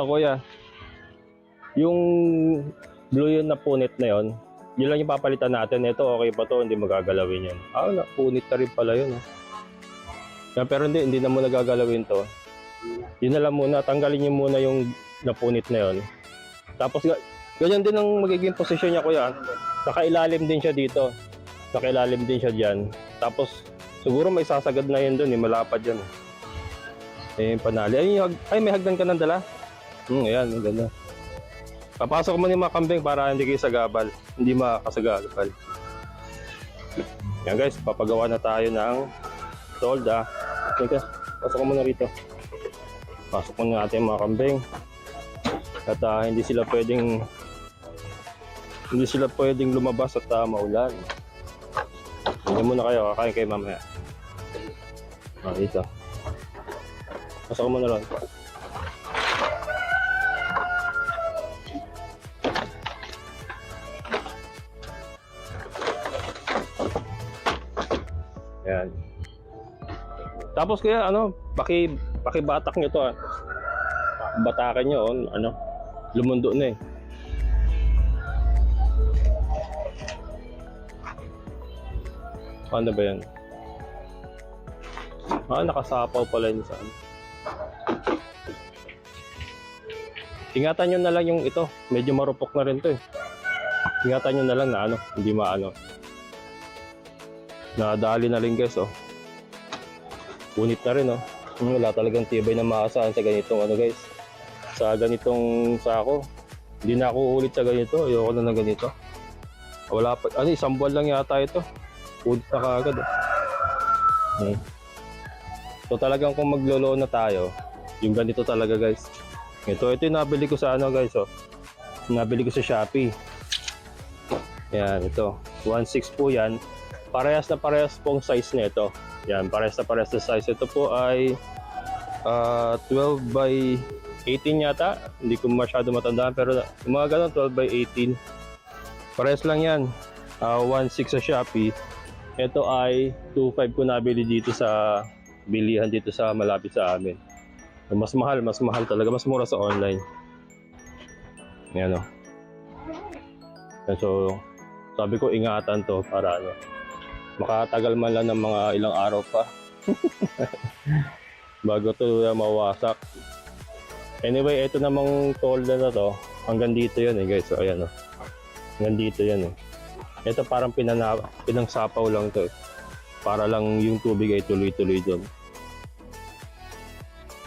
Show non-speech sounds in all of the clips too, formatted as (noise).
Yan kuya. Yung blue yun na punit na yon, yun lang yung papalitan natin. Ito okay pa to, hindi magagalawin yun. Ah, na, punit na rin pala yun. Oh. Yan, pero hindi, hindi na muna gagalawin to. Yun na lang muna, tanggalin niyo muna yung napunit na yon. Tapos ga- ganyan din ang magiging posisyon niya kuya. Nakailalim din siya dito. Nakailalim din siya diyan. Tapos siguro may sasagad na yun doon, eh, malapad yan. Eh, panali. Ay, ay, may hagdan ka ng dala. Hmm, ayan, ang. Papasok mo yung mga kambing para hindi kayo sagabal. Hindi makakasagabal. Yan guys, papagawa na tayo ng tolda. Teka, pasok mo na rito. Pasok mo na natin mga kambing. At ah, hindi sila pwedeng hindi sila pwedeng lumabas at ah, maulan. Hindi muna kayo, kakain kayo mamaya. Ah, dito. Pasok mo na lang. Tapos kaya ano, paki pakibatak nyo to ah. Batakan nyo, oh, ano, lumundo na eh. Paano ba yan? Ah, nakasapaw pala yun sa ano. Ingatan nyo na lang yung ito. Medyo marupok na rin to eh. Ingatan nyo na lang na ano, hindi maano. Nadali na rin guys oh. Punit na rin oh. Wala talagang tibay na maasahan sa ganitong ano guys. Sa ganitong sako. Hindi na ako ulit sa ganito. Ayoko na ng ganito. Wala pa. Ano, isang buwan lang yata ito. Punit na kaagad oh. So talagang kung maglolo na tayo, yung ganito talaga guys. Ito, ito yung nabili ko sa ano guys oh. Nabili ko sa Shopee. Yan, ito. 1.6 po yan. Parehas na parehas pong size nito. Yan, parehas na parehas na size. Ito po ay ah, 12 by 18 yata. Hindi ko masyado matandaan pero mga ganun 12 by 18. Parehas lang yan. Ah, 1.6 sa Shopee. Ito ay 2.5 ko nabili dito sa bilihan dito sa malapit sa amin. Mas mahal, mas mahal talaga. Mas mura sa online. Yan o. So, sabi ko ingatan to para ano, makatagal man lang ng mga ilang araw pa. (laughs) Bago to uh, mawasak. Anyway, ito namang tolda na to. Hanggang dito yan eh guys. So, ayan o. Hanggang dito yan eh. Ito parang pinana, pinangsapaw lang to eh. Para lang yung tubig ay tuloy-tuloy doon.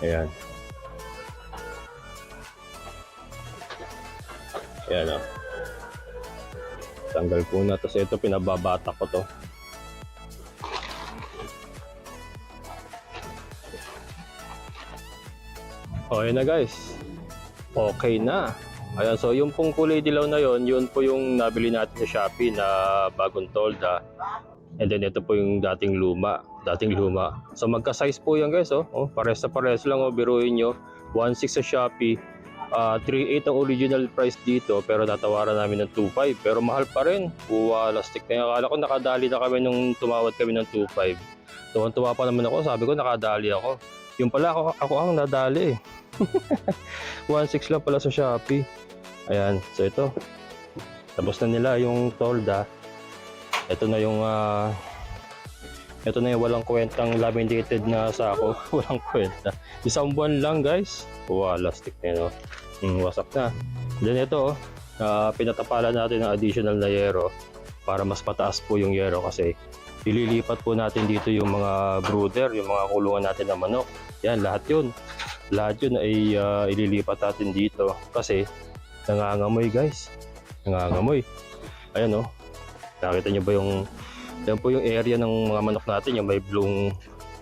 Ayan. Ayan o. Tanggal ko na. Tapos ito pinababata ko to. Okay na guys. Okay na. Ayan, so yung pong kulay dilaw na yon, yun po yung nabili natin sa Shopee na bagong tolda. And then ito po yung dating luma, dating luma. So magka-size po yan guys, oh. oh pares na pares lang, oh, biruin nyo. 1.6 sa Shopee, Ah, 3.8 ang original price dito pero natawaran namin ng 2.5 pero mahal pa rin. Uwa, lastik na. Akala ko nakadali na kami nung tumawad kami ng 2.5. Tuwan-tuwa pa naman ako, sabi ko nakadali ako. Yung pala ako, ako ang nadali eh. (laughs) 1.6 lang pala sa Shopee. Ayan, so ito. Tapos na nila yung tolda. Ito na yung ah, ito na yung walang kwentang laminated na sako. (laughs) walang kwenta. Isang buwan lang guys. Wow, lastik na yun. Oh. Mm, wasak na. Then ito, ah, pinatapalan natin ng additional na yero para mas pataas po yung yero kasi ililipat po natin dito yung mga brooder, yung mga kulungan natin na manok. Yan, lahat yun. Lahat yun ay ah, ililipat natin dito kasi nangangamoy guys. Nangangamoy. Ayan oh. Nakita niyo ba yung yan po yung area ng mga manok natin, yung may blue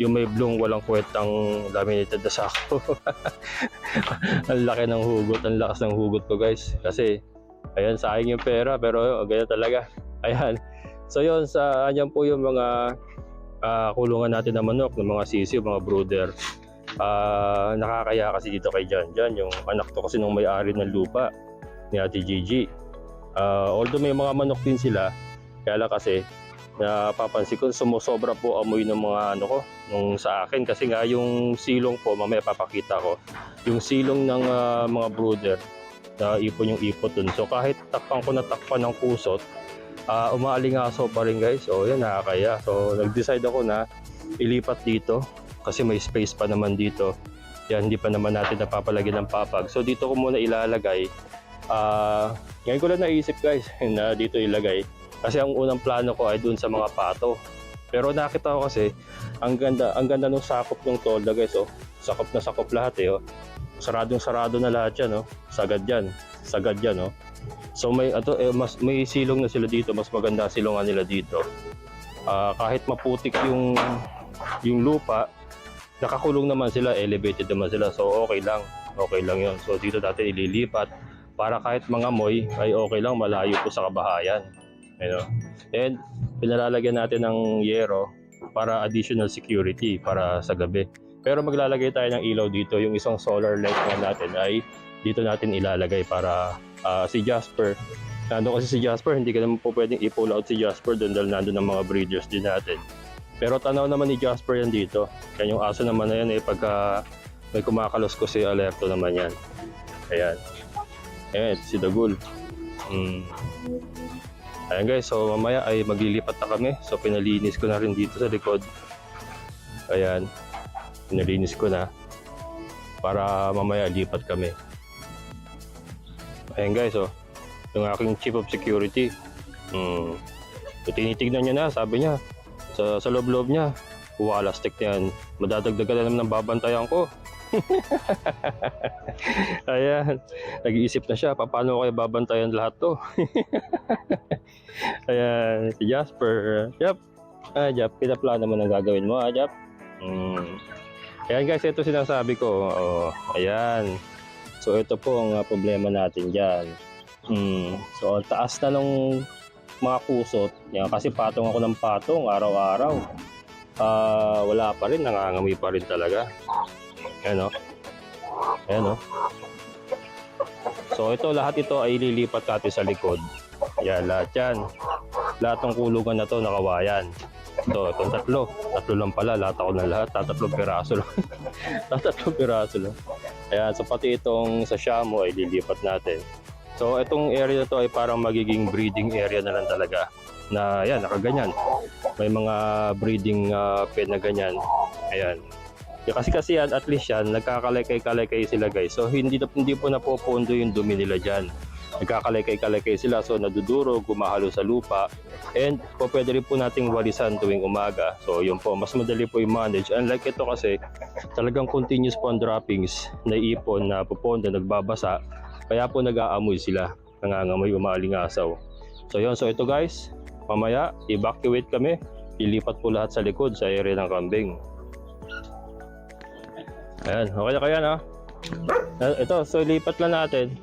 yung may blue walang kwentang laminated na sako. (laughs) ang laki ng hugot, ang lakas ng hugot ko guys. Kasi, ayan, sayang yung pera, pero ganyan talaga. (laughs) Ayan. So yun, sa anyan po yung mga ah, kulungan natin na manok, ng mga sisiyo, mga brooder. Ah, nakakaya kasi dito kay Jan Jan, yung anak to kasi nung may-ari ng lupa ni Ate Gigi. Ah, although may mga manok din sila, kaya lang kasi napapansin ko sumusobra po amoy ng mga ano ko nung sa akin. Kasi nga yung silong po mamaya papakita ko yung silong ng ah, mga brooder na ipon yung ipot dun. So kahit takpan ko na takpan ng kusot uh, umaalingaso pa rin guys. So yan nakakaya. So nag-decide ako na ilipat dito kasi may space pa naman dito yan hindi pa naman natin napapalagyan ng papag so dito ko muna ilalagay ah ngayon ko lang naisip guys (laughs) na dito ilagay kasi ang unang plano ko ay dun sa mga pato. Pero nakita ko kasi ang ganda ang ganda ng sakop ng tolda guys oh. Sakop na sakop lahat eh oh. Saradong sarado na lahat yan oh. Sagad yan. Sagad yan oh. So may ato eh, mas may silong na sila dito, mas maganda silongan nila dito. Ah, kahit maputik yung yung lupa, nakakulong naman sila, elevated naman sila. So okay lang. Okay lang 'yon. So dito natin ililipat para kahit mga moy ay okay lang malayo po sa kabahayan. Ano? And pinalalagyan natin ng yero para additional security para sa gabi. Pero maglalagay tayo ng ilaw dito. Yung isang solar light na natin ay dito natin ilalagay para ah, si Jasper. Nandun kasi si Jasper, hindi ka naman po pwedeng i-pull out si Jasper doon dahil nandun ang mga breeders din natin. Pero tanaw naman ni Jasper yan dito. Kaya yung aso naman na yan eh pagka may kumakalos ko si Alerto naman yan. Ayan. Ayan, si Dagul. Mm. Ayan guys, so mamaya ay maglilipat na kami. So pinalinis ko na rin dito sa likod. Ayan. Pinalinis ko na. Para mamaya lipat kami. Ayan guys, oh. Yung aking chief of security. Hmm. So, tinitignan niya na, sabi niya. Sa, sa loob-loob niya. Walastik yan. Madadagdagan na naman ng babantayan ko. (laughs) Ayan. Nag-iisip na siya, paano ko babantayan lahat to? (laughs) Ayan, si Jasper. Yep. Ah, Jap, pinaplano mo na gagawin mo, ah, Jap? Mm. Ayan guys, ito sinasabi ko. Oh, ayan. So ito po ang ah, problema natin dyan. Mm. So taas na ng mga kusot. Yan, kasi patong ako ng patong araw-araw. Ah, wala pa rin, nangangamoy pa rin talaga. Ayan o. Ayan o. So ito, lahat ito ay lilipat natin sa likod. Yan, lahat yan. Lahat ng kulungan na to nakawayan. Ito, itong tatlo. Tatlo lang pala, lahat ako na lahat. Tatatlong piraso lang. (laughs) Tatatlong piraso lang. Ayan, so pati itong sa Shamo ay lilipat natin. So itong area to ay parang magiging breeding area na lang talaga. Na yan, nakaganyan. May mga breeding uh, pen na ganyan. Ayan. Kasi kasi yan, at least yan, nagkakalekay-kalekay sila guys. So hindi, hindi po napopondo yung dumi nila dyan. Nagkakalekay-kalekay sila so naduduro, gumahalo sa lupa. And po pwede rin po nating walisan tuwing umaga. So yun po, mas madali po i-manage. Unlike ito kasi, talagang continuous po ang droppings na ipon na puponda, nagbabasa. Kaya po nag-aamoy sila, nangangamoy, umalingasaw. So yun, so ito guys, mamaya evacuate kami. Ilipat po lahat sa likod sa area ng kambing. Ayan, okay na kaya na. Ito, so lipat lang natin.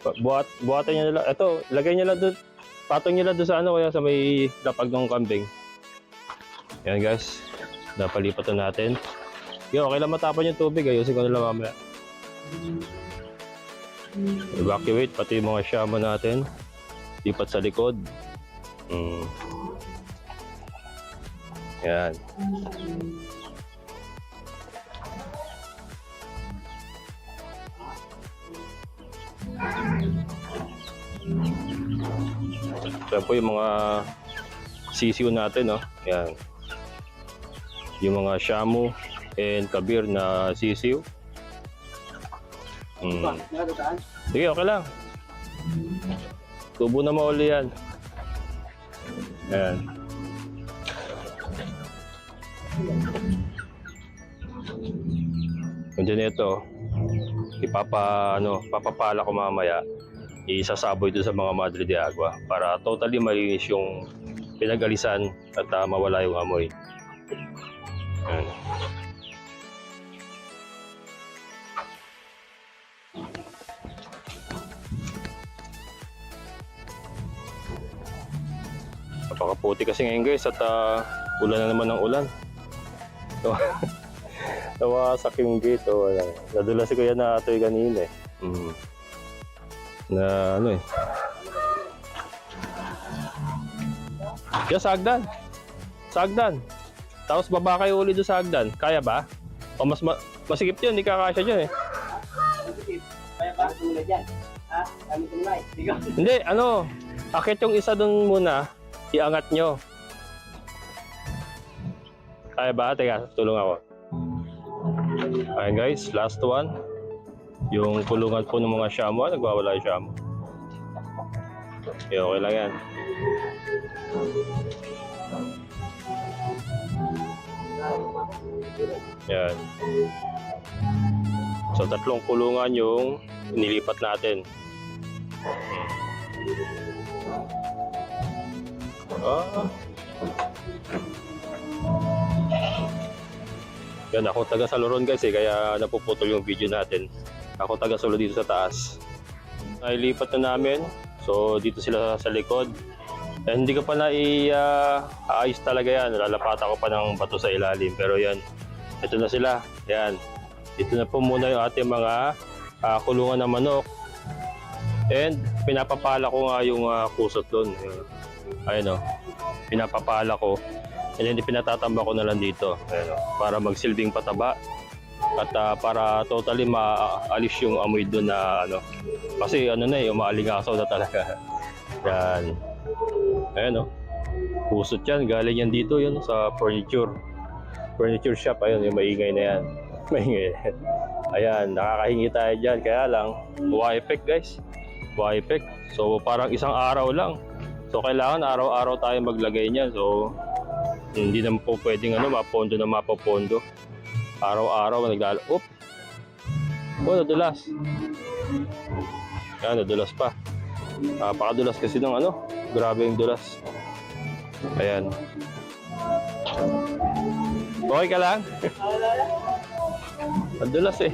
Bu- Buhat, buhatan niya nila. Ito, lagay niya lang doon. Patong niya lang doon sa ano kaya sa may lapag ng kambing. Ayan guys, napalipat na natin. Yo, okay lang matapon yung tubig. Ayusin ko nila mamaya. Evacuate, pati yung mga shama natin. Lipat sa likod. Mm. Yan. Yan po yung mga sisiw natin, no? Yan. Yung mga shamu and kabir na sisiw. Mm. Sige, okay lang. Tubo na mauli yan. Ayan. And then ito, ipapa, ano, papapala ko mamaya, isasaboy doon sa mga Madre de Agua para totally malinis yung pinagalisan at ah, mawala yung amoy. Ayan. Napakaputi kasi ngayon guys at ah, ulan na naman ng ulan. So, (laughs) nawasak yung gate o wala. Nadula si Kuya na atoy kanina eh. Mm. Na ano eh. Yan sa hagdan. Sa hagdan. Tapos baba kayo uli doon sa hagdan. Kaya ba? O mas ma- masikip yun, hindi kakasya dyan eh. Kaya ba? Tulad yan. Ha? Kami tumay. Ikaw. Hindi, ano, akit yung isa doon muna, iangat nyo. Kaya ba? Teka, tulong ako. Ayan guys, last one. Yung kulungan po ng mga shamo, ah, nagwawala yung shamo. Okay, okay lang yan. Yan. So tatlong kulungan yung inilipat natin. Ah. Yan, ako taga Saloron guys eh, kaya napuputol yung video natin. Ako taga Solo dito sa taas. Nailipat na namin. So dito sila sa likod. Eh, hindi ko pa na i-aayos talaga yan. Lalapatan ko pa ng bato sa ilalim. Pero yan, ito na sila. Yan. Dito na po muna yung ating mga ah, kulungan ng manok. And pinapapala ko nga yung ah, kusot doon. Ayun o. Pinapapala ko. And then pinatatamba ko na lang dito. Ayun, o. para magsilbing pataba. At ah, para totally maalis yung amoy doon na ano. Kasi ano na eh, umaalingasaw na talaga. (laughs) Yan. Ayan o. Kusot yan. Galing yan dito yun sa furniture. Furniture shop. Ayun, yung maingay na yan. (laughs) Maingay. Ayan, nakakahingi tayo dyan. Kaya lang, wa effect guys. Wa effect. So parang isang araw lang. So kailangan araw-araw tayo maglagay niyan. So hindi naman po pwedeng ano, mapondo na mapopondo. Araw-araw naglalo. Oop! Oh, nadulas. Yan, nadulas pa. Napakadulas kasi ng ano. Grabe yung dulas. Ayan. Okay ka lang? (laughs) Nadulas eh.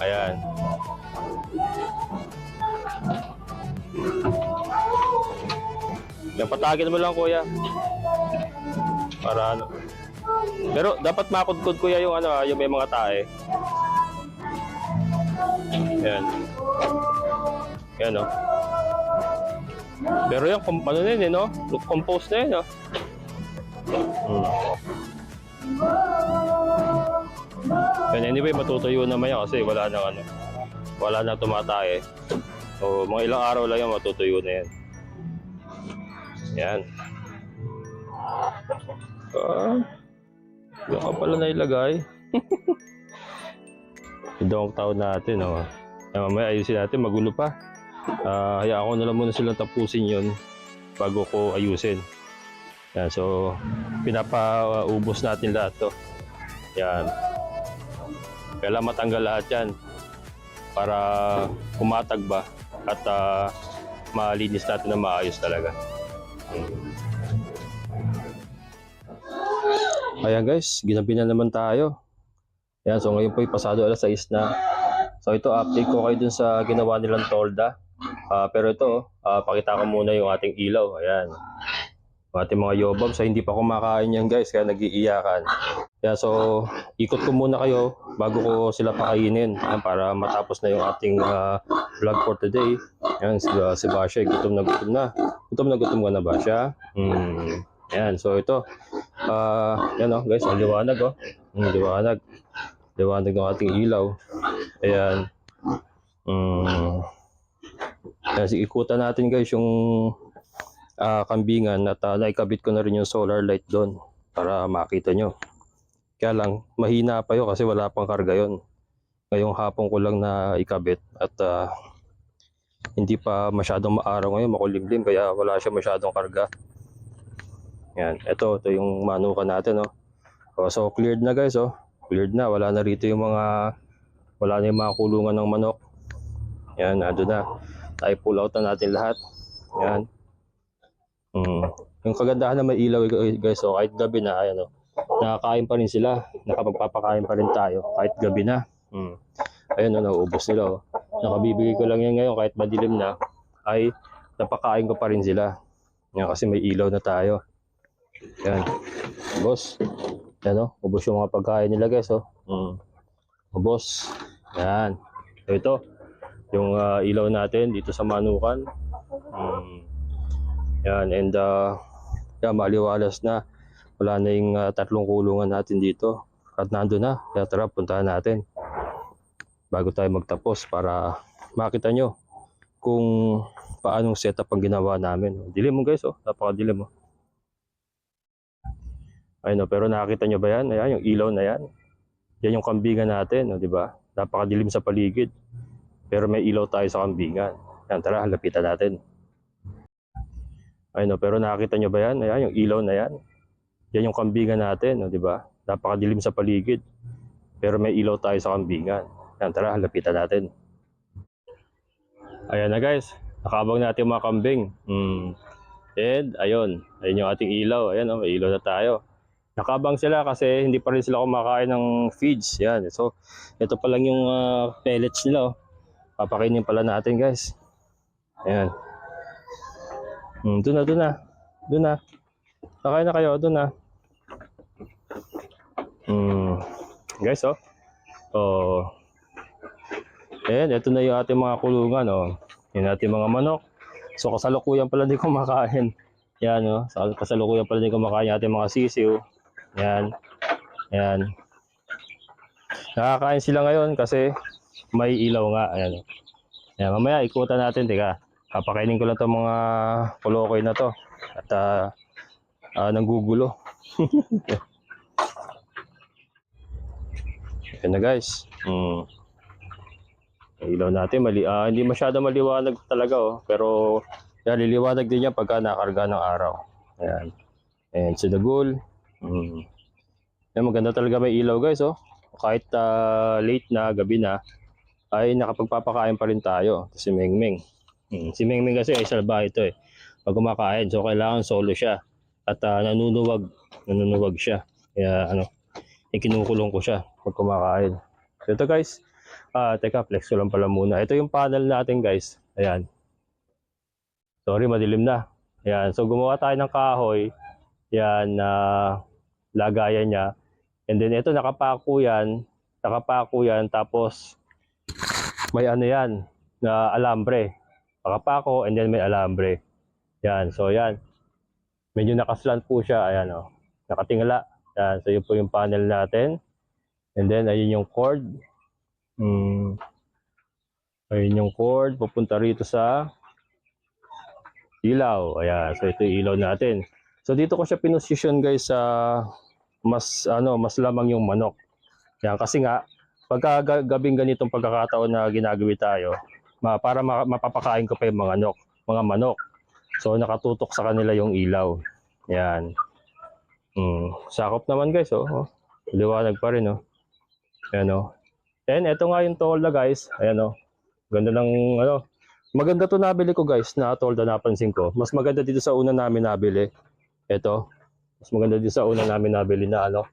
Ayan. Napatagin mo lang kuya. Para ano. Pero dapat makudkod kuya yung ano, yung may mga tae. Yan. Yan no. Pero yung ano na yun eh, no? Compose na yun, no? Hmm. And anyway, matutuyo naman yan kasi wala nang ano, wala nang tumatay. So, mga ilang araw lang yan, matutuyo na yan. Yan. Ah, yung ka pala nailagay. (laughs) Ito ang tao natin, oh. Eh, mamaya ayusin natin, magulo pa. Ah, hayaan ko na lang muna silang tapusin yon bago ko ayusin. Yan, so pinapaubos natin lahat to. Yan. Kailangan matanggal lahat yan para kumatag ba at ah, malinis natin na maayos talaga. Ayan guys, ginabi na naman tayo. Ayan, so ngayon po ay pasado alas 6 na. So ito, update ko kayo dun sa ginawa nilang tolda. Ah, pero ito, ah, pakita ko muna yung ating ilaw. Ayan. Yung ating mga yobab. So hindi pa kumakain yan guys, kaya nag-iiyakan. Kaya so, ikot ko muna kayo bago ko sila pakainin. Ayan, para matapos na yung ating ah, vlog for today. Ayan, si, uh, si Basha, gutom na gutom na. Gutom na gutom ka na Basha. Hmm. Ayan, so ito. Ah, yan oh, guys, ang liwanag oh. Ang liwanag. Liwanag ng ating ilaw. Ayan. Mm. Sige, ikutan natin guys yung ah, kambingan at ah, naikabit ko na rin yung solar light doon para makita nyo. Kaya lang, mahina pa yun kasi wala pang karga yun. Ngayong hapon ko lang na ikabit at ah, hindi pa masyadong maaraw ngayon, makulimlim kaya wala siya masyadong karga. Yan, ito, ito yung manukan natin, oh. Oh, so cleared na guys, oh. Cleared na, wala na rito yung mga wala na yung mga kulungan ng manok. Yan, ando na. Tayo pull out na natin lahat. Yan. Mm. Yung kagandahan na may ilaw guys, so kahit gabi na, ayan, oh. Nakakain pa rin sila. Nakapagpapakain pa rin tayo kahit gabi na. Mm. Ayun, oh, nauubos nila, oh. Nakabibigay ko lang yan ngayon kahit madilim na ay napakain ko pa rin sila. Yan, kasi may ilaw na tayo. Yan. Boss. Yan o. Ubos yung mga pagkain nila guys o. Mm. Ubos. Yan. So ito. Yung ah, ilaw natin dito sa manukan. Mm. Yan, and uh, yan, maliwalas na. Wala na yung uh, tatlong kulungan natin dito. At nandun na. Kaya tara, puntahan natin. Bago tayo magtapos para makita nyo kung paanong setup ang ginawa namin. Dilim mo guys, oh. Napakadilim, oh. Ayun, oh, pero nakakita nyo ba yan? Ayan, yung ilaw na yan. Yan yung kambingan natin, oh, di ba? Napakadilim sa paligid. Pero may ilaw tayo sa kambingan. Yan, tara, lapitan natin. Ayun, oh, pero nakakita nyo ba yan? Ayan, yung ilaw na yan. Yan yung kambingan natin, oh, di ba? Napakadilim sa paligid. Pero may ilaw tayo sa kambingan. Yan, tara, lapitan natin. Ayan na guys, nakabang natin mga kambing. Hmm. And ayun, ayun yung ating ilaw. Ayan, oh, ilaw na tayo. Nakabang sila kasi hindi pa rin sila kumakain ng feeds. Yan. So, ito pa lang yung ah, pellets nila. Oh. Papakainin pala natin guys. Ayan. Hmm, doon na, doon na. Doon na. Kakain na kayo, doon na. Hmm. Guys, oh. Oh. Ayan, ito na yung ating mga kulungan, oh. Yan ating mga manok. So, kasalukuyan pala din (laughs) kumakain. Yan, oh. Sa- Kasalukuyan pala din kumakain yung ating mga sisiw. Yan. Yan. Nakakain sila ngayon kasi may ilaw nga. Ayan. oh. Yan, mamaya ikutan natin, teka. Papakainin ko lang itong mga kulokoy na to. At ah ah, nanggugulo. (laughs) Yan na guys. Yung ilaw natin, mali, ah, hindi masyado maliwanag talaga oh. Pero yan, liliwanag din yan pagka nakarga ng araw. Ayan. Ayan, si Dagul. Hmm. Yan, maganda talaga may ilaw guys oh. Kahit ah, late na, gabi na, ay nakapagpapakain pa rin tayo. Si Mengmeng. Hmm. Si Mengmeng kasi ay salbahe ito eh. Pag kumakain, so kailangan solo siya. At ah, nanunuwag, nanunuwag siya. Kaya ano, ikinukulong ko siya pag kumakain. So ito guys, ah teka, flex ko lang pala muna. Ito yung panel natin guys. Ayan. Sorry, madilim na. Ayan, so gumawa tayo ng kahoy. Yan, na lagayan niya. And then ito, nakapako yan. Nakapako yan, tapos may ano yan, na alambre. Nakapako, and then may alambre. Yan, so yan. Medyo nakaslant po siya. Ayan, oh. Nakatingala. Yan, so yun po yung panel natin. And then, ayun yung cord. Hmm. Ayun yung cord. Pupunta rito sa ilaw. Ayan, so ito yung ilaw natin. So dito ko siya pinosisyon guys sa mas ano, mas lamang yung manok. Yan kasi nga pagka ga- gabing ganitong pagkakataon na ginagawi tayo, ma, para ma, mapapakain ko pa yung mga manok, mga manok. So nakatutok sa kanila yung ilaw. Yan. Hmm, sakop naman guys, oh. oh. Liwanag pa rin, oh. Ayan, oh. And ito nga yung tolda guys. Ayan, oh. Ganda ng, ano. Maganda to nabili ko guys, na tolda napansin ko. Mas maganda dito sa una namin nabili. Ito. Mas maganda dito sa una namin nabili na, ano,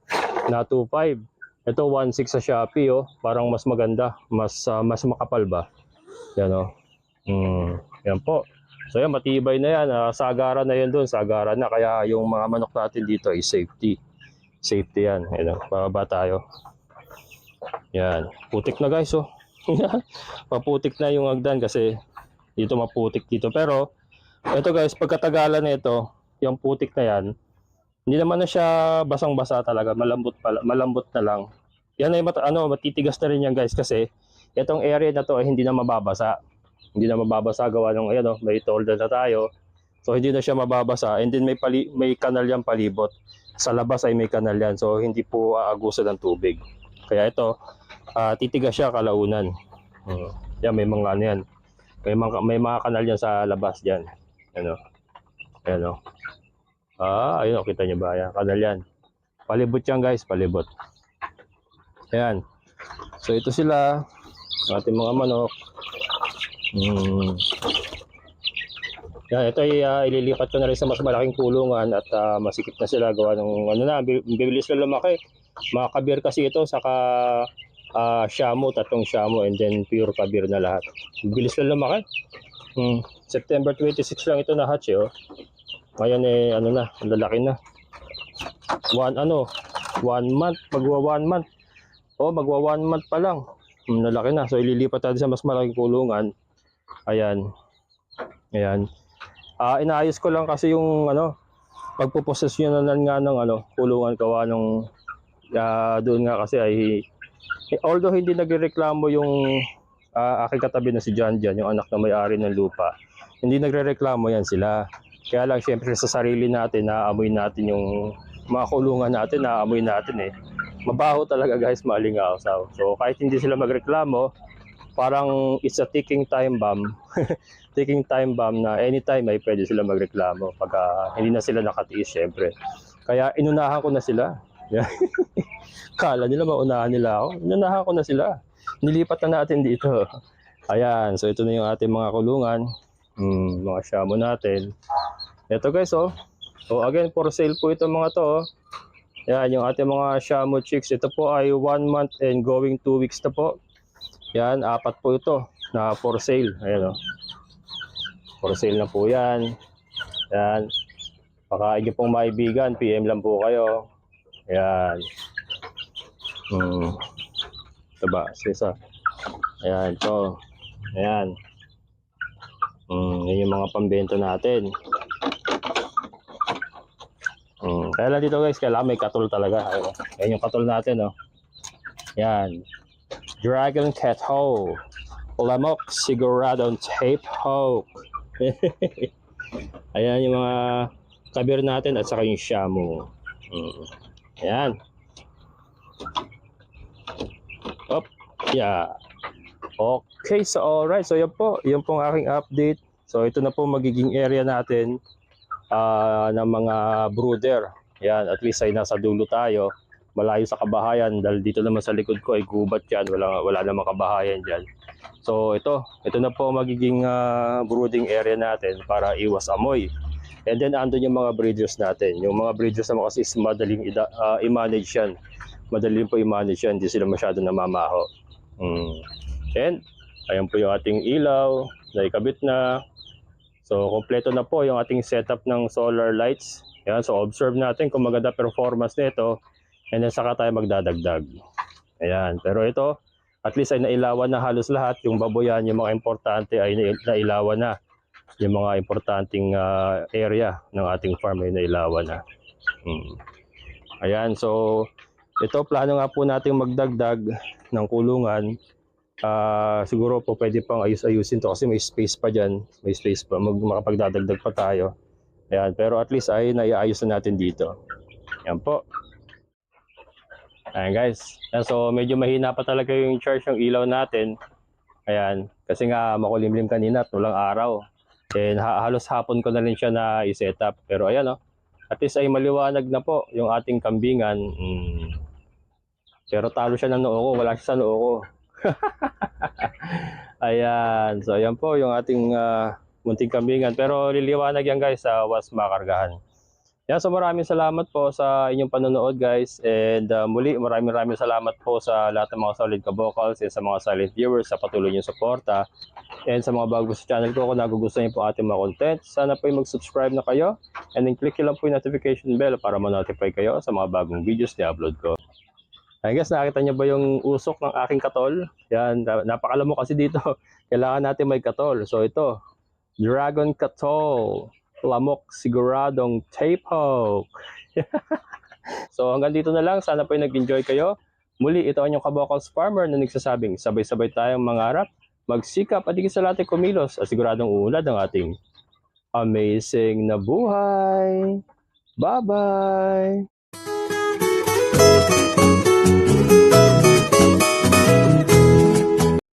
na 2.5. Ito 1.6 sa Shopee, oh. Parang mas maganda. Mas, ah, mas makapal ba? Yan, oh. Hmm, yan po. So yan, matibay na yan. Ah, sagara na yan doon. Sagara na. Kaya yung mga manok natin dito ay safety. Safety yan. Yan, oh. Bababa tayo. Yan. Putik na guys, oh. (laughs) Paputik na yung hagdan kasi dito maputik dito. Pero, ito guys, pagkatagalan na ito, yung putik na yan, hindi naman na siya basang-basa talaga. Malambot, pala, malambot na lang. Yan ay mat- ano, matitigas na rin yan guys kasi itong area na to ay hindi na mababasa. Hindi na mababasa gawa ng ayan oh, may tolda na tayo. So hindi na siya mababasa and then may pali, may kanal yan palibot. Sa labas ay may kanal yan. So hindi po aagusan ng tubig. Kaya ito, ah, titigas siya kalaunan. Hmm. Yan may mga ano yan. May mga may mga kanal yan sa labas diyan. Ano? Ayan oh. Ah, ayun oh, kita niyo ba? Ayan, kanal yan. Palibot yan guys, palibot. Ayan. So ito sila, ating mga manok. Hmm. Yan, ito ay ah, ililipat ko na rin sa mas malaking kulungan at ah, masikip na sila gawa ng ano na, bi- bibilis na lumaki. Mga kabir kasi ito, saka ah shamu, tatlong shamu and then pure kabir na lahat. Bilis na lumaki. Hmm. September 26 lang ito na hatch eh, oh. Ngayon eh, ano na, lalaki na. One, ano, one month, magwa one month. Oh, magwa one month pa lang. Hmm, lalaki na. So, ililipat natin sa mas malaking kulungan. Ayan. Ayan. Ah, inaayos ko lang kasi yung ano, pagpuposesyonan nga ng ano, kulungan kawa nung ah, doon nga kasi ay although hindi nagrereklamo yung ah, aking katabi na si John John, yung anak na may-ari ng lupa, hindi nagrereklamo yan sila. Kaya lang syempre sa sarili natin, naaamoy natin yung mga kulungan natin, naaamoy natin eh. Mabaho talaga guys, malingaw. So, so kahit hindi sila magreklamo, parang it's a ticking time bomb. (laughs) ticking time bomb na anytime ay pwede sila magreklamo pagka hindi na sila nakatiis syempre. Kaya inunahan ko na sila. (laughs) Kala nila maunahan nila ako. Inunahan ko na sila. Nilipat na natin dito. Ayan, so ito na yung ating mga kulungan. Hmm, mga shamo natin. Ito guys, oh. So again, for sale po ito mga to. Oh. Yan, yung ating mga shamo chicks. Ito po ay one month and going two weeks na po. Yan, apat po ito na for sale. Ayan, oh. For sale na po yan. Yan. Baka inyo pong maibigan, PM lang po kayo. Ayan. Hmm. Ito ba? Sisa. Ayan, ito. Ayan. Hmm, yan yung mga pambento natin. Hmm. Kaya lang dito guys, kailangan may katol talaga. Ayun, Yan yung katol natin, oh. Yan. Dragon Cat Ho. Lamok Siguradong Tape Hope. (laughs) Ayan yung mga kabir natin at saka yung shamu. Mm. Ayan. Op. Yeah. Okay, so alright. So yan po. Yan po ang aking update. So ito na po magiging area natin ah, ng mga brooder. Yan, at least ay nasa dulo tayo. Malayo sa kabahayan dahil dito naman sa likod ko ay gubat yan. Wala, wala namang kabahayan dyan. So ito, ito na po magiging ah, brooding area natin para iwas amoy. And then andun yung mga bridges natin. Yung mga bridges naman kasi madaling ah, i-manage yan. Madaling po i-manage yan. Hindi sila masyado namamaho. Mm. And ayan po yung ating ilaw na ikabit na. So kompleto na po yung ating setup ng solar lights. Yan, so observe natin kung maganda performance nito. And then saka tayo magdadagdag. Ayan, pero ito, at least ay nailawan na halos lahat. Yung baboyan, yung mga importante ay nai- nailawan na. Yung mga importanteng ah, area ng ating farm ay nailawan na. Hmm. Ayan, so ito plano nga po nating magdagdag ng kulungan. Ah, siguro po pwede pang ayus-ayusin to kasi may space pa diyan, may space pa mag makapagdadagdag pa tayo. Ayan, pero at least ay naiayos na natin dito. Ayan po. Ayan guys. So medyo mahina pa talaga yung charge ng ilaw natin. Ayan, kasi nga makulimlim kanina at walang araw. And ha- halos hapon ko na rin siya na i-set up. Pero ayan oh, at least ay maliwanag na po yung ating kambingan. Mm. Pero talo siya ng noo ko, wala siya sa noo ko. (laughs) ayan, so ayan po yung ating ah, munting kambingan. Pero liliwanag yan guys sa was makargahan. Yan, so maraming salamat po sa inyong panonood guys. And ah, muli, maraming maraming salamat po sa lahat ng mga solid kabokals and sa mga silent viewers sa patuloy niyong suporta. And sa mga bago sa channel ko, kung nagugustuhan niyo po ating mga content, sana po yung mag-subscribe na kayo. And then click lang po yung notification bell para ma-notify kayo sa mga bagong videos na upload ko. Ay guys, nakita niyo ba yung usok ng aking katol? Yan, na- napakalam mo kasi dito. (laughs) Kailangan natin may katol. So ito, Dragon Katol. Lamok siguradong tape hook. (laughs) so hanggang dito na lang. Sana po yung nag-enjoy kayo. Muli, ito ang inyong kabokals farmer na nagsasabing sabay-sabay tayong mangarap, magsikap at higit sa lahat ay kumilos at siguradong uunlad ang ating amazing na buhay. Bye-bye!